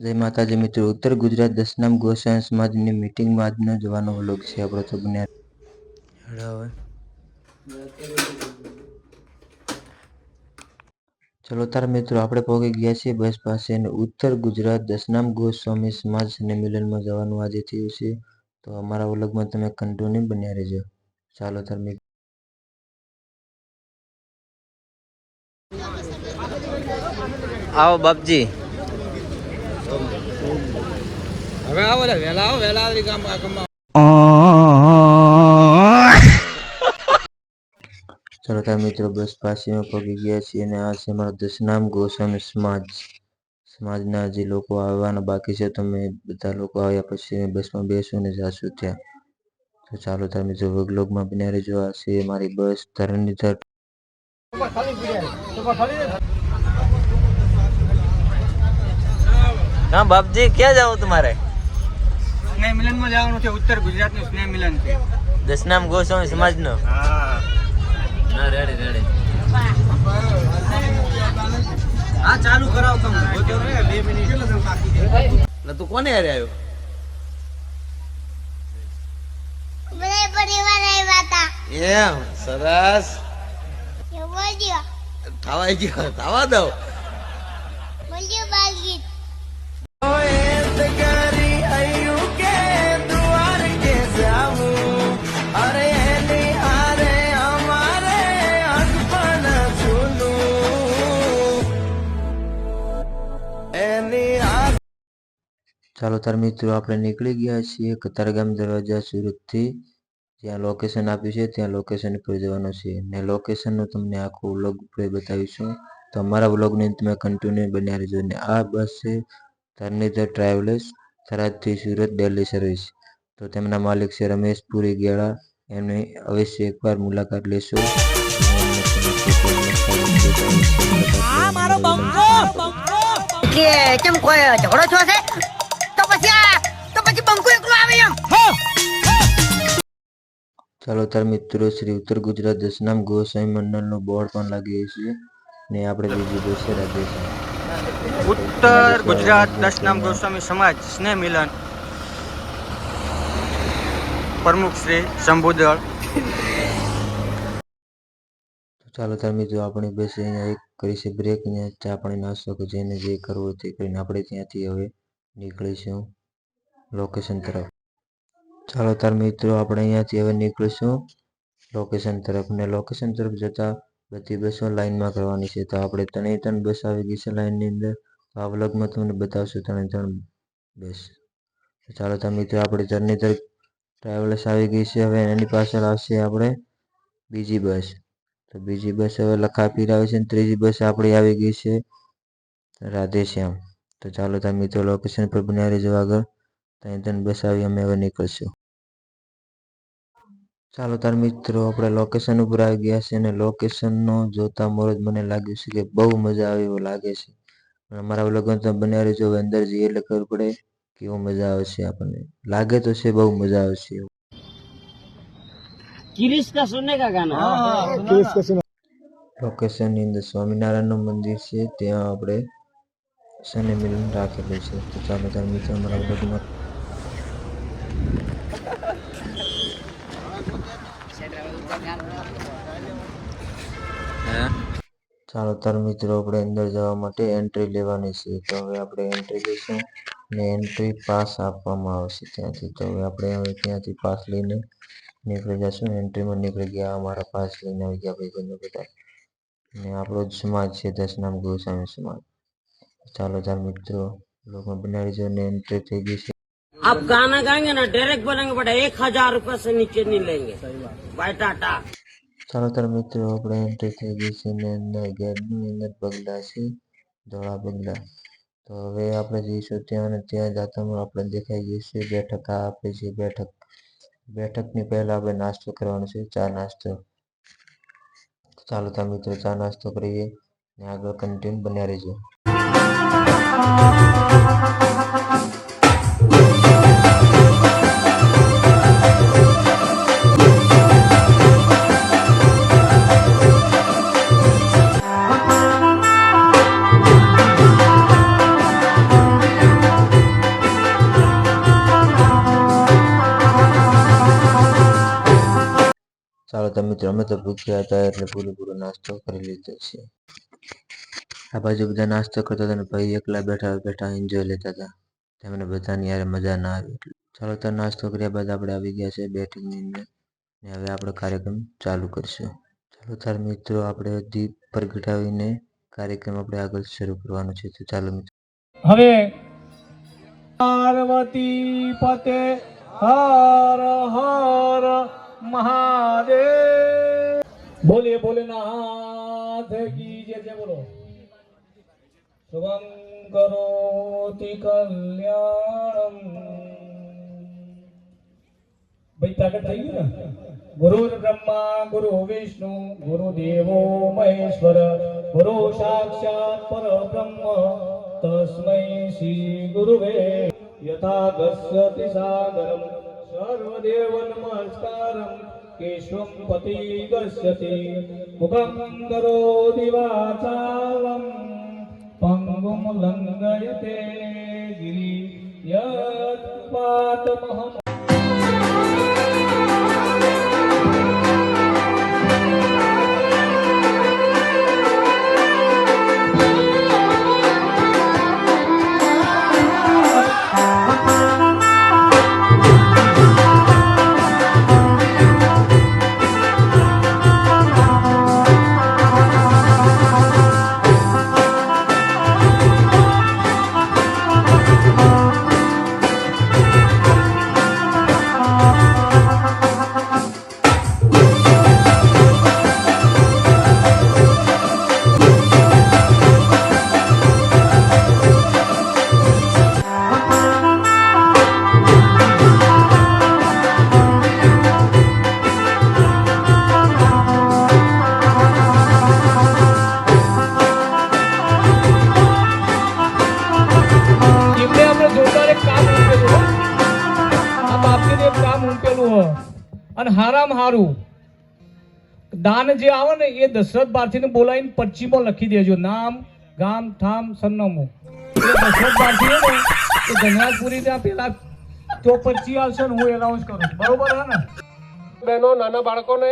જય માતાજી મિત્રો. ઉત્તર ગુજરાત દસનામ ગોસાઈ સમાજની મિટિંગમાં આજનો જવાનો વ્લોગ છે. આપણો તો હવે ચલો તાર મિત્રો, આપણે પહોંચી ગયા છીએ બસ પાસે અને ઉત્તર ગુજરાત દસનામ ગોસ્વામી સમાજ સંમેલનમાં જવાનું આજે થયું છે. તો અમારા વ્લોગમાં તમે કન્ટિન્યુ બન્યા રહેજો. ચાલો તાર મિત્રો. આવો બાપજી. હવે આવો લે વેલા આવો વેલા આવી કામ આ કામમાં ચલો તાર મિત્રો બસ પાસે અમે પહોંચી ગયા છીએ અને આ છે અમારો દશનામ ગોસ્વામી સમાજ. સમાજના જે લોકો આવવાના બાકી છે તમે બધા લોકો આવ્યા પછી બસમાં બેસું ને જાશું ત્યાં. તો ચાલો તાર મિત્રો વ્લોગમાં બન્યા રહેજો. આ છે મારી બસ ધરણીધર હા બાપજી ક્યાં જાવ તમારે? સ્નેહ મિલનમાં જવાનું છે ઉત્તર ગુજરાતનું સ્નેહ મિલન છે. દશનામ ગોસ્વામી સમાજનો. હા. ના રેડી રેડી. હા ચાલુ કરાવ તમે. બે મિનિટ. બાકી છે? એટલે તું કોને હારે આવ્યો? એમ સરસ. થવાઈ ગયો થવા દઉં. ચાલો તાર મિત્રો આપણે નીકળી ગયા છીએ કતારગામ દરવાજા સુરતથી. જ્યાં લોકેશન આપ્યું છે ત્યાં લોકેશન પર જવાનું છે. ને લોકેશનનું તમને આખો વ્લોગ ઉપર બતાવીશું. તો અમારા વ્લોગને તમે કન્ટિન્યુ બન્યા રહેજો. ને આ બસ છે ધરણીધર ટ્રાવેલર્સ થરાદથી સુરત દિલ્હી સર્વિસ તો તેમના માલિક છે રમેશ પુરી ગેળા. એમની અવશ્ય એકવાર મુલાકાત લેશો. કે કેમ કોઈ ઝઘડો છો છે? ચાલો તાર મિત્રો શ્રી ઉત્તર ગુજરાત દશનામ ગોસ્વામી મંડળનું બોર્ડ પણ લાગી છે ને આપણે બીજી બસે રાખીએ ઉત્તર ગુજરાત દશનામ ગોસ્વામી સમાજ સ્નેહ મિલન. પ્રમુખ શ્રી શંભુદળ. તો ચાલો તાર મિત્રો આપણે બસ અહીંયા એક કરી છે બ્રેક ને ચા પાણી નાસ્તો કે જેને જે કરવું તે કરીને આપણે ત્યાંથી હવે નીકળીશું. લોકેશન તરફ. ચાલો તાર મિત્રો, આપણે અહીંયાથી હવે નીકળીશું લોકેશન તરફ ને લોકેશન તરફ જતા બધી બસો લાઇનમાં કરવાની છે. તો આપણે ત્રણેય ત્રણ બસ આવી ગઈ છે લાઇનની અંદર. તો આ વ્લોગમાં તમને બતાવશું ત્રણે ત્રણ બસ. તો ચાલો તાર મિત્રો, આપણે જર્નીધર ટ્રાવેલર્સ આવી ગઈ છે. હવે એની પાછળ આવશે આપણે બીજી બસ. તો બીજી બસ હવે લખાપીર આવે છે અને ત્રીજી બસ આપણી આવી ગઈ છે રાધેશ્યામ. તો ચાલો તાર મિત્રો લોકેશન પર બનાવી રહેજો આગળ. ત્યાં તને બસ અમે હવે નીકળશું. ચાલો તાર મિત્રો આપણે લોકેશન ઉપર આવી ગયા છે અને લોકેશનનો જોતા મોરજ મને લાગ્યું છે કે બહુ મજા આવે એવું લાગે છે. અને અમારા વ્લોગમાં તો બન્યા રહેજો અંદર જઈએ એટલે ખબર પડે કેવો મજા આવશે આપણને. લાગે તો છે બહુ મજા આવશે એવું. લોકેશનની સ્વામિનારાયણનું મંદિર છે ત્યાં આપણે શનિ મિલન રાખેલું છે. તો ચાલો તાર મિત્રો અમારા વ્લોગમાં ચાલો, તાર મિત્રો, આપણે અંદર જવા માટે એન્ટ્રી લેવાની છે. તો હવે આપણે એન્ટ્રી લઈશું ને એન્ટ્રી પાસ આપવામાં આવશે ત્યાંથી. તો હવે આપણે હવે ત્યાંથી પાસ લઈને નીકળી જશું એન્ટ્રીમાં નીકળી ગયા, અમારા પાસ લઈને આવી ગયા ભાઈ બંધ બધા. ને આપણો જ સમાજ છે દશનામ ગોસ્વામી સમાજ. ચાલો, તાર મિત્રો લોકો બનાવી જો ને એન્ટ્રી થઈ ગઈ છે. आप गाना गाएंगे ना डायरेक्ट बोलेंगे बेटा एक हजार रूपए से नीचे नहीं लेंगे बाय टाटा ચાલો તાર મિત્રો આપણે એન્ટ્રી થઈ ગઈ છે ને અંદર ગેટની અંદર પગલા છે ધોળા પગલા તો હવે આપણે જઈશું ત્યાં અને ત્યાં જતા આપણે દેખાઈ ગઈ છે બેઠક આ આપે છે બેઠક બેઠકની પહેલા આપણે નાસ્તો કરવાનો છે ચા નાસ્તો ચાલો તાર મિત્રો ચા નાસ્તો કરીએ ને આગળ કન્ટિન્યુ બન્યા રહેજો તો મિત્રો અમે તો ભૂખ્યા હતા એટલે પૂરો પૂરો નાસ્તો કરી લીધો છે. આ બાજુ બધા નાસ્તો કરતા હતા ભાઈ એકલા બેઠા બેઠા એન્જોય લેતા હતા. તેમને બધાની યાર મજા ના આવી. ચાલો તો નાસ્તો કર્યા બાદ આપણે આવી ગયા છે બેટિંગની અંદર ને હવે આપણે કાર્યક્રમ ચાલુ કરશું. ચાલો તાર મિત્રો, આપણે દીપ પ્રગટાવીને કાર્યક્રમ આપણે આગળ શરૂ કરવાનો છે. તો ચાલો મિત્રો. હવે પાર્વતી પતે હર હર મહાદેવ. બોલે ભોલેનાથ કી જય જય બોલો. શુભમ કરોતિ કલ્યાણમ. ભાઈ, તાકાત થઈ ગયું ને? ગુરુર બ્રહ્મા, ગુરુ વિષ્ણુ, ગુરુ દેવો મહેશ્વર, ગુરુ સાક્ષાત પરબ્રહ્મ તસ્મૈ શ્રી ગુરુવે યથા ગસ્યતિ સાગરમ. સર્વદેવ નમસ્કારમ કેશવમ પતિ ગસ્યતિ મુખમ કરોતિ વાચાલમ પંગુમ લંઘયતે ગિરિ યત દાન જે આવે ને, એ દશરથ ભારતીને બોલાવીને પચ્ચીમાં લખી દેજો. નામ, ગામ ઠામ સરનામું. દશરથ ભારતી ને ત્યાં પેલા તો પચ્ચી આવશે ને હું એનાઉન્સ કરું બરોબર હે ને? બહેનો, નાના બાળકોને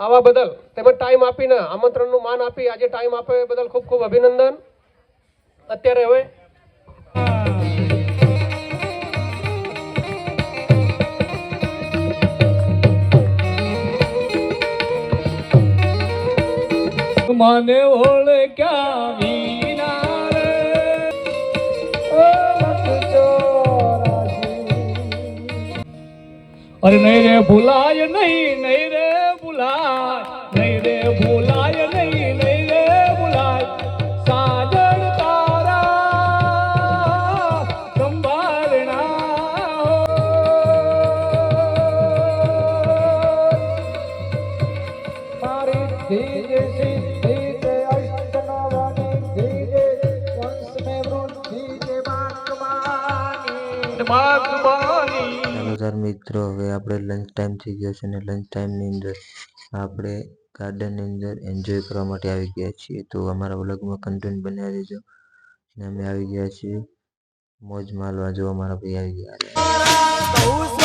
આવા બદલ તેમજ ટાઈમ આપીને આમંત્રણનું માન આપી આજે ટાઈમ આપે બદલ ખૂબ ખૂબ અભિનંદન. અત્યારે હવે મને ઓળખ્યા વિના. અરે નહીં રે ભૂલાય નહીં નહીં રે લંચ ટાઈમ થઈ ગયો છે અને લંચ ટાઈમની અંદર આપણે ગાર્ડનની અંદર એન્જોય કરવા માટે આવી ગયા છીએ. તો અમારા વ્લોગમાં કન્ટેન્ટ બનાવી દેજો. અને અમે આવી ગયા છીએ મોજ માલવા જો અમારા ભાઈ આવી ગયા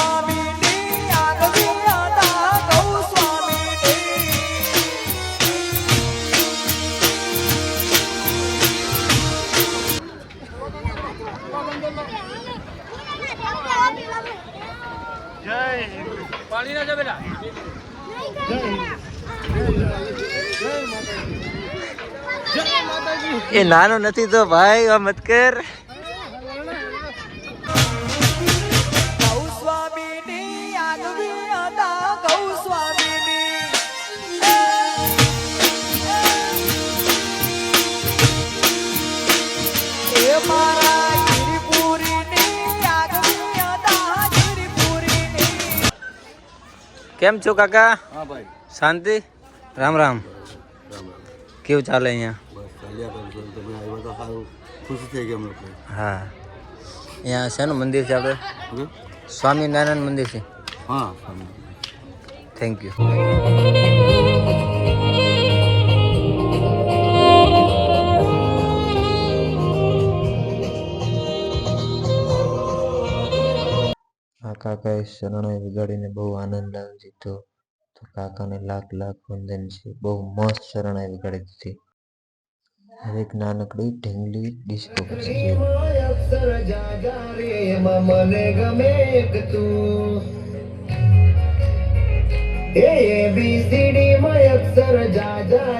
છે. એ નાનો નથી તો ભાઈ મત કર કેમ છો કાકા? હા ભાઈ. શાંતિ? રામ રામ. કેવું ચાલે અહીંયા? સારું. થઈ લોકો. હા. અહીંયા શેનું મંદિર છે આપણે? સ્વામિનારાયણ મંદિર છે. હા થેન્ક યુ આ કાકાએ શરણાઈ વગાડીને બહુ આનંદ લાવી દીધો. તો કાકાને લાખ લાખ વંદન છે. બહુ મસ્ત શરણાઈ વગાડી દીધી. હવે એક નાનકડી ઢીંગલી ડિસ્કો એ એબીસીડી માં અક્ષર જાજા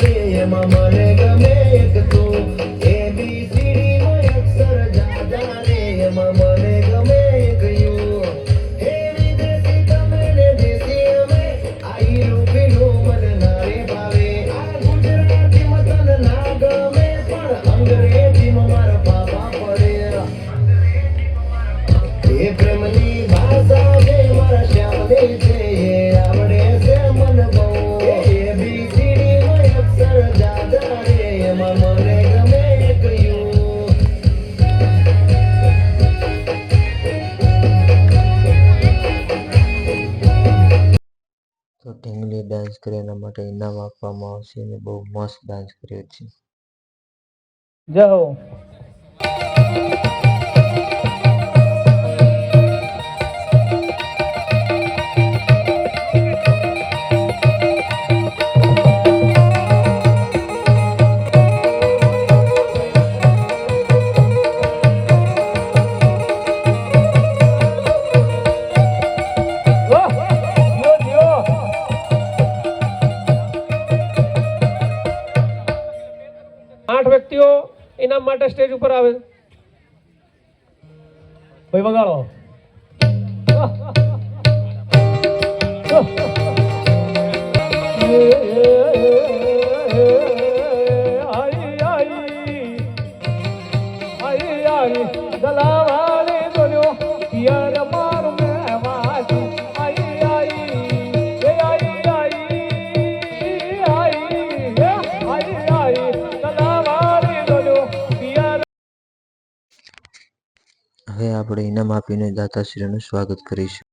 રે. એમાં મને ગમે એક તું. માટે ઇનામ આપવામાં આવશે અને બહુ મસ્ત ડાન્સ કર્યો છે. જય હો આઈ દલાવાલે બોલ્યો પિયર હવે આપણે ઇનામ આપીને દાતાશ્રીનું સ્વાગત કરીશું.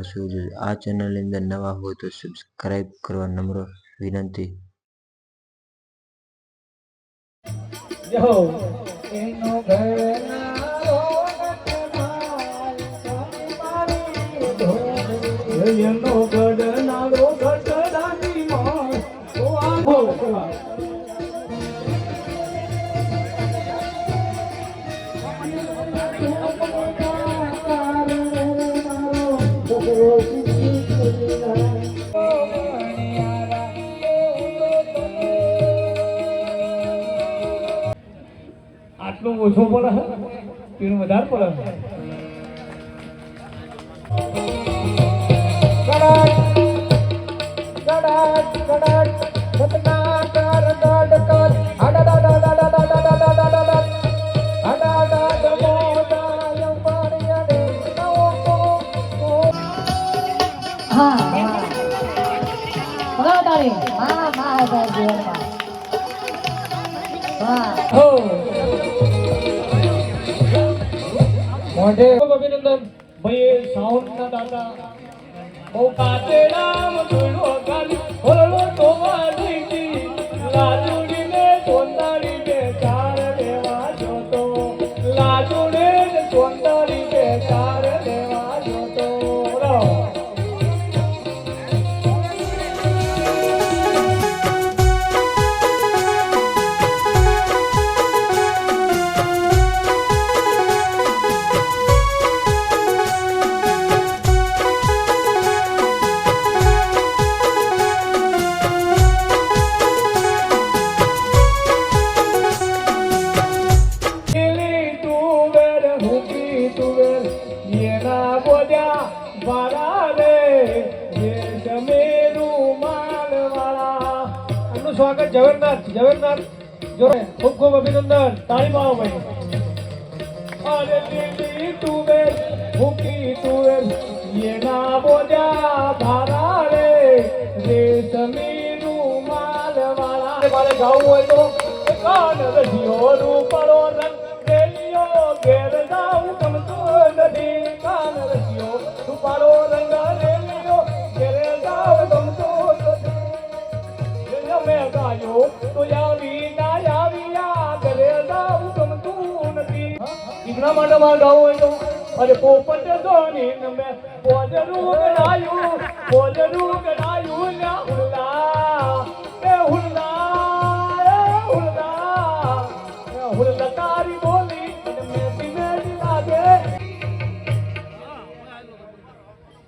આગળ વધારશું આ ચેનલની અંદર નવા હોય તો સબસ્ક્રાઈબ કરવા નમ્ર વિનંતી. જો એનો ઓછું પડે પેલું વધારે પડે હા હા તમારી મા મા ભાઈ જીવનમાં વાહ હો મોઢે અભિનંદન. ભાઈ સાઉન્ડ ના દાદા બહુ કાતેરામ જોડો ગાલી હોલો તો વાજી લાજુડી એમનું સ્વાગત જવેરનાથ જવેરનાથ જો ખૂબ ખૂબ અભિનંદન. તાળી મારો ભાઈ. અરે લીલી તુવેર હુકી તુવેર એના બોલ્યા ભારા રે. રે જમીનું માલ વાળા મારે ગાવું હોય તો. કાન રહીયો રૂપડો રંગ રેલીઓ ઘેર જાઉં ગમતો નથી. કાન રહીયો રૂપાળો માટે ગાવું અરે પોપટ ધોની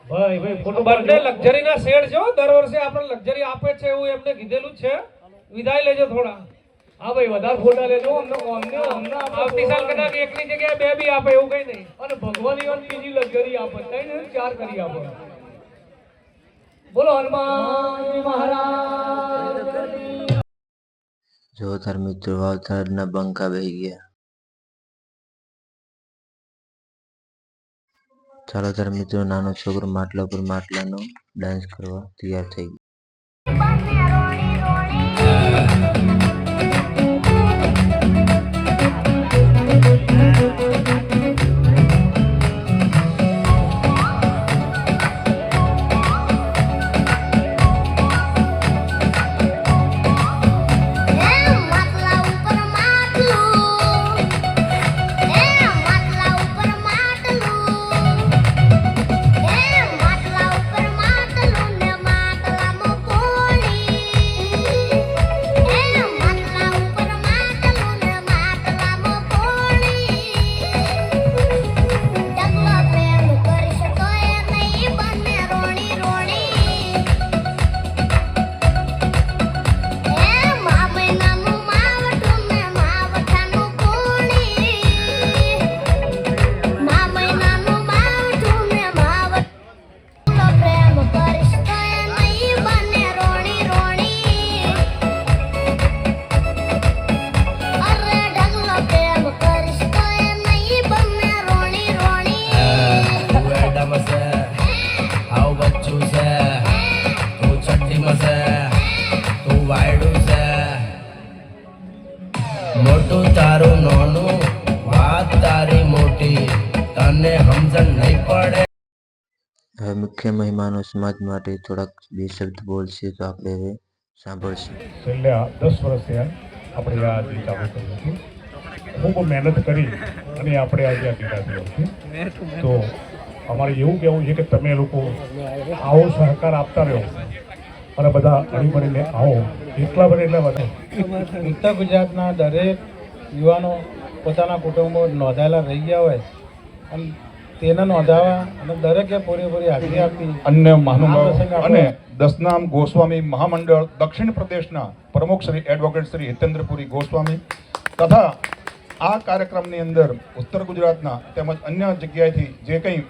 ભાઈ ભાઈ, ફોટો લક્ઝરી ના શેડ છે દર વર્ષે આપણે લક્ઝરી આપે છે એવું એમને કીધેલું છે. વિદાય લેજો થોડા. હા ભાઈ વધારે ફોટા લેજો. અમને અમને અમને આવતી સાલ કદાચ એકની જગ્યાએ બે બી આપે એવું કઈ નહીં. અને ભગવાન ઈવન બીજી લક્ઝરી આપે. ત્રણ ને ચાર કરી આપે. બોલો હનુમાન મહારાજ. જો તાર મિત્રો વાવથારના બંકા બેહી ગયા. ચાલો તાર મિત્રો નાનો છોકરો માટલા પર માટલાનો ડાન્સ કરવા તૈયાર થઈ ગયો. મુખ્ય મહેમાનો સમાજ માટે થોડાક બે શબ્દ બોલશે તો આપણે હવે સાંભળશું. છેલ્લા દસ વર્ષ થયા આપણે આ ચાલુ કર્યું છે ખૂબ મહેનત કરી અને આપણે આજે આ છે તો અમારે એવું કહેવું છે કે તમે લોકો આવો સહકાર આપતા રહો અને બધા અડી મળીને આવો. એટલા બને એટલા બધા. ઉત્તર ગુજરાતના દરેક યુવાનો પોતાના કુટુંબો નોંધાયેલા રહી ગયા હોય. અને તેને નોંધાવા અને દરેકે પૂરેપૂરી હાજરી આપી. અન્ય મહાનુભાવ અને દસનામ ગોસ્વામી મહામંડળ દક્ષિણ પ્રદેશના પ્રમુખ શ્રી એડવોકેટ શ્રી હિતેન્દ્રપુરી ગોસ્વામી તથા આ કાર્યક્રમની અંદર ઉત્તર ગુજરાતના તેમજ અન્ય જગ્યાએથી જે કંઈ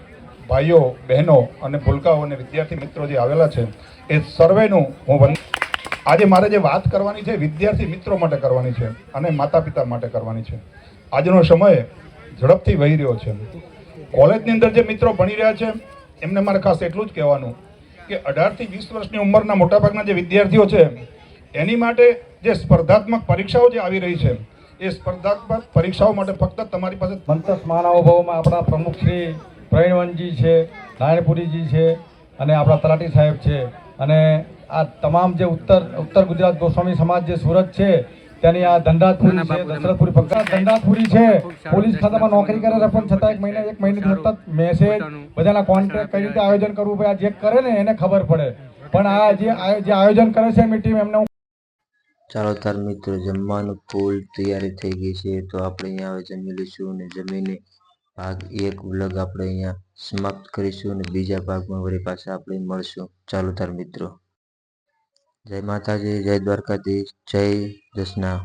ભાઈઓ બહેનો અને ભૂલકાઓ અને વિદ્યાર્થી મિત્રો જે આવેલા છે એ સર્વેનું હું આજે મારે જે વાત કરવાની છે વિદ્યાર્થી મિત્રો માટે કરવાની છે અને માતા પિતા માટે કરવાની છે. આજનો સમય ઝડપથી વહી રહ્યો છે. કોલેજની અંદર જે મિત્રો ભણી રહ્યા છે, એમને મારે ખાસ એટલું જ કહેવાનું કે અઢારથી વીસ વર્ષની ઉંમરના મોટાભાગના જે વિદ્યાર્થીઓ છે, એની માટે જે સ્પર્ધાત્મક પરીક્ષાઓ જે આવી રહી છે, એ સ્પર્ધાત્મક પરીક્ષાઓ માટે ફક્ત તમારી પાસે મંતસ મહાનુભાવોમાં આપણા પ્રમુખ શ્રી પ્રવીણવનજી છે, નારાયણપુરીજી છે અને આપણા તલાટી સાહેબ છે. અને આ તમામ જે ઉત્તર ઉત્તર ગુજરાત ગોસ્વામી સમાજ જે સુરત છે ત્યાંની આ ધંધાતપુરી છે દશરથપુરી પંકજ ધંધાતપુરી છે. પોલીસ ખાતામાં નોકરી કરે છે પણ છતાં એક મહિના એક મહિને સતત મેસેજ બધાના કોન્ટ્રાક્ટ કઈ રીતે આયોજન કરવું ભાઈ આ જે કરે ને એને ખબર પડે. પણ આ જે જે આયોજન કરે છે એમની ટીમ એમને ચાલો તાર મિત્રો જમવાનું ફૂલ તૈયારી થઈ ગઈ છે તો આપણે અહીંયા હવે જમી લઈશું અને જમીને ભાગ એક વ્લોગ આપણે અહીંયા સમાપ્ત કરીશું અને બીજા ભાગમાં વળી પાછા આપણે મળશું. ચાલો તાર મિત્રો. જય માતાજી જય દ્વારકાધીશ જય દસના